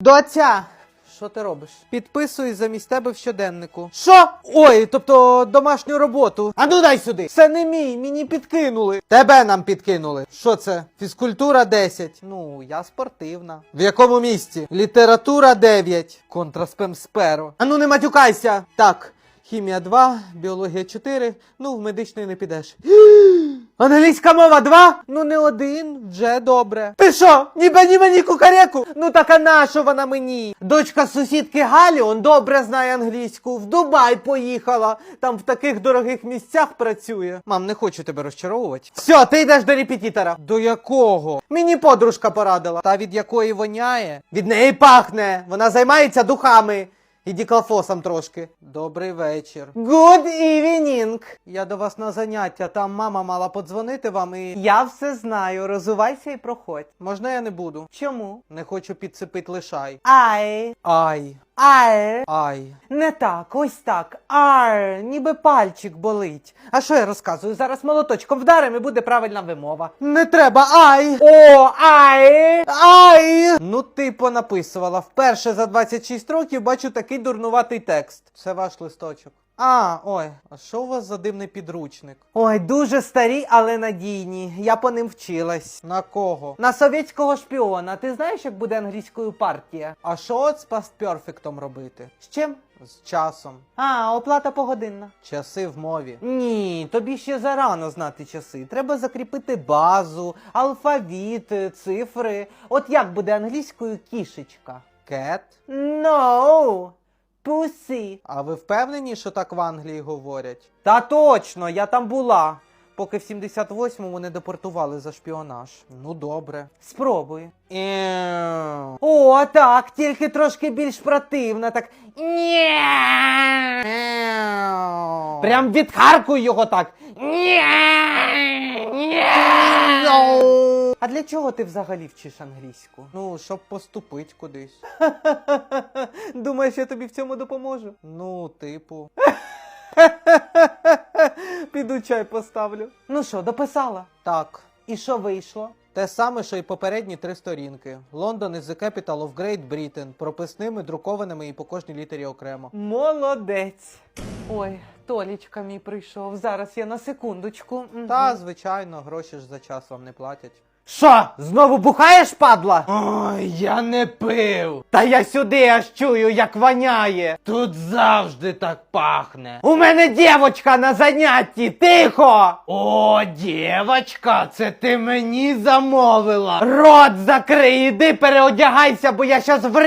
Доця! Що ти робиш? Підписуй замість тебе в щоденнику. Що? Ой, тобто домашню роботу. А ну дай сюди. Це не мій, мені підкинули. Тебе нам підкинули. Що це? Фізкультура 10. Ну, я спортивна. В якому місці? Література 9. Контраспем сперо. А ну не матюкайся. Так. Хімія 2, біологія 4. Ну, в медичний не підеш. Англійська мова 2? Ну не один, вже добре. Ти що? Ніби ні мені кукареку? Ну так а нащо вона мені? Дочка сусідки Галі, он добре знає англійську. В Дубай поїхала. Там в таких дорогих місцях працює. Мам, не хочу тебе розчаровувати. Все, ти йдеш до репетитора. До якого? Мені подружка порадила. Та від якої воняє? Від неї пахне. Вона займається духами. І діклофосом трошки. Добрий вечір. Good evening. Я до вас на заняття. Там мама мала подзвонити вам і. Я все знаю. Розувайся і проходь. Можна я не буду? Чому? Не хочу підсипити лишай. Ай. Ай. Ай. Ай. Не так, ось так. Ар, ніби пальчик болить. А що я розказую? Зараз молоточком вдаримо і буде правильна вимова. Не треба, ай! О, ай! Ай! Ну, ти понаписувала. Вперше за 26 років бачу такий дурнуватий текст. Це ваш листочок. А, ой, а що у вас за дивний підручник? Ой, дуже старі, але надійні. Я по ним вчилась. На кого? На совєтського шпіона. Ти знаєш, як буде англійською партія? А що от з пастперфектом робити? З чим? З часом. А, оплата погодинна. Часи в мові. Ні, тобі ще зарано знати часи. Треба закріпити базу, алфавіт, е, цифри. От як буде англійською кішечка? Cat? No. Пусі. А ви впевнені, що так в Англії говорять? Та точно, я там була. Поки в 78-му не депортували за шпіонаж. Ну добре. Спробуй. Еу. О, так, тільки трошки більш противно, так. Еу. Прям відхаркуй його так. А для чого ти взагалі вчиш англійську? Ну, щоб поступити кудись. Думаєш, я тобі в цьому допоможу? Ну, типу. Піду чай поставлю. Ну що, дописала? Так. І що вийшло? Те саме, що й попередні три сторінки. Лондон is the capital of Great Britain. Прописними, друкованими і по кожній літері окремо. Молодець. Ой, Толічка мій прийшов. Зараз я на секундочку. Та, звичайно, гроші ж за час вам не платять. Що, знову бухаєш, падла? Ой, я не пив. Та я сюди аж чую, як воняє. Тут завжди так пахне. У мене дівочка на занятті, тихо! О, дівочка, це ти мені замовила. Рот закрий, іди переодягайся, бо я щас вре